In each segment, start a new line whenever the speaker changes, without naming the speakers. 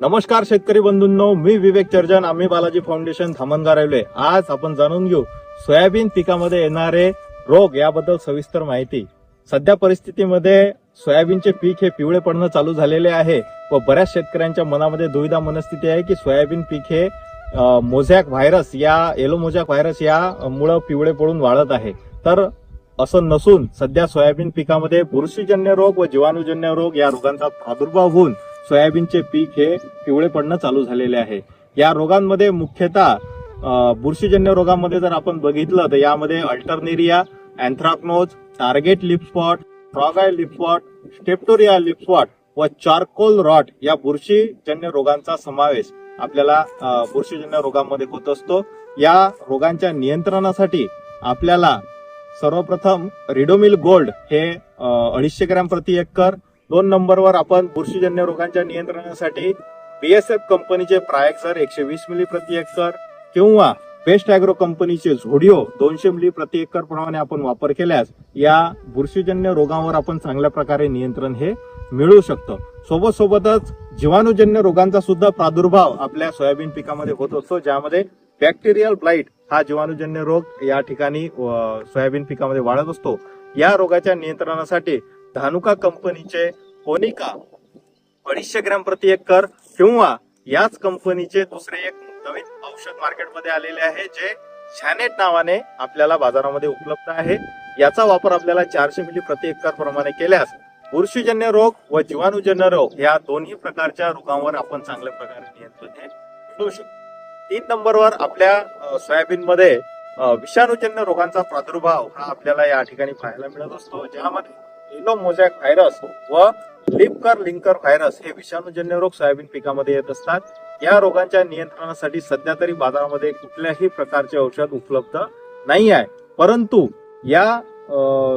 नमस्कार शेतकरी बंधूंनो. मी विवेक चर्जन. आम्ही बालाजी फाउंडेशन धामणगाव रेल्वे आज आपण जाणून घेऊ सोयाबीन पिकामध्ये येणारे रोग याबद्दल सविस्तर माहिती. सध्या परिस्थितीमध्ये सोयाबीनचे पीक हे पिवळे पडणं चालू झालेले आहे व बऱ्याच शेतकऱ्यांच्या मनामध्ये दुविधा मनस्थिती आहे की सोयाबीन पीक हे मोझॅक व्हायरस या येलो मोझॅक व्हायरस या मुळे पिवळे पडून वाढत आहे. तर असं नसून सध्या सोयाबीन पिकामध्ये बुरशीजन्य रोग व जीवाणूजन्य रोग या रोगांचा प्रादुर्भाव होऊन सोयाबीनचे पीक हे पिवळे पडणं चालू झालेले आहे. या रोगांमध्ये मुख्यतः बुरशीजन्य रोगांमध्ये जर आपण बघितलं तर यामध्ये अल्टरनेरिया अँथ्राक्नोज टार्गेट लिपस्पॉट फ्रॉगाय लिपस्पॉट स्टेप्टोरिया लिपस्पॉट व चारकोल रॉट या बुरशीजन्य रोगांचा समावेश आपल्याला बुरशीजन्य रोगांमध्ये होत असतो. या रोगांच्या नियंत्रणासाठी आपल्याला सर्वप्रथम रिडोमिल गोल्ड हे अडीचशे ग्रॅम प्रति एकर दोन नंबरवर आपण बुरशीजन्य रोगांच्या नियंत्रणासाठी बीएसएफ कंपनीचे प्रायक्सर एकशे वीस मिली प्रति एकर किंवा बेस्ट अॅग्रो कंपनीचे झोडिओ दोनशे मिली प्रति एकर प्रमाणे आपण वापर केल्यास या बुरशीजन्य रोगांवर आपण चांगल्या प्रकारे नियंत्रण हे मिळू शकतं. सोबत सोबतच जीवाणूजन्य रोगांचा सुद्धा प्रादुर्भाव आपल्या सोयाबीन पिकामध्ये होत असतो ज्यामध्ये बॅक्टेरियल ब्लाइट हा जीवाणूजन्य रोग या ठिकाणी सोयाबीन पिकामध्ये वाढत असतो. या रोगाच्या नियंत्रणासाठी धानुका कंपनीचे होनिका अडीचशे ग्रॅम प्रति एकर किंवा याच कंपनीचे दुसरे एक नवीन औषध मार्केटमध्ये आलेले आहे जे छॅनेट नावाने आपल्याला बाजारामध्ये उपलब्ध आहे. याचा वापर आपल्याला चारशे मिली प्रति एकर प्रमाणे केल्यास बुरशीजन्य रोग व जीवाणूजन्य रोग या दोन्ही प्रकारच्या रोगांवर आपण चांगल्या प्रकारे नियंत्रण मिळवू शकतो. तीन नंबरवर आपल्या सोयाबीन सोयाबीनमध्ये विषाणूजन्य रोगांचा प्रादुर्भाव हा आपल्याला या ठिकाणी पाहायला मिळत असतो ज्यामध्ये मोझॅक व्हायरस व लिपकर लिंकर व्हायरस हे विषाणूजन्य रोग सोयाबीन पिकामध्ये येत असतात. या रोगांच्या नियंत्रणासाठी सध्या तरी बाजारामध्ये कुठल्याही प्रकारचे औषध उपलब्ध नाही आहे. परंतु या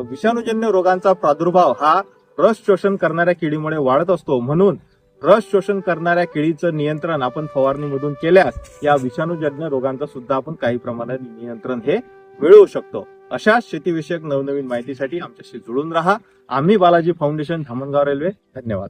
विषाणूजन्य रोगांचा प्रादुर्भाव हा रस शोषण करणाऱ्या किडीमुळे वाढत असतो. म्हणून रस शोषण करणाऱ्या किडीचं नियंत्रण आपण फवारणीमधून केल्यास या विषाणूजन्य रोगांचं सुद्धा आपण काही प्रमाणात नियंत्रण हे मिळवू शकतो. अशा शेतीविषयक नवनवीन माहितीसाठी आमच्याशी जुळून राहा. आम्ही बालाजी फाउंडेशन धामणगाव रेल्वे. धन्यवाद.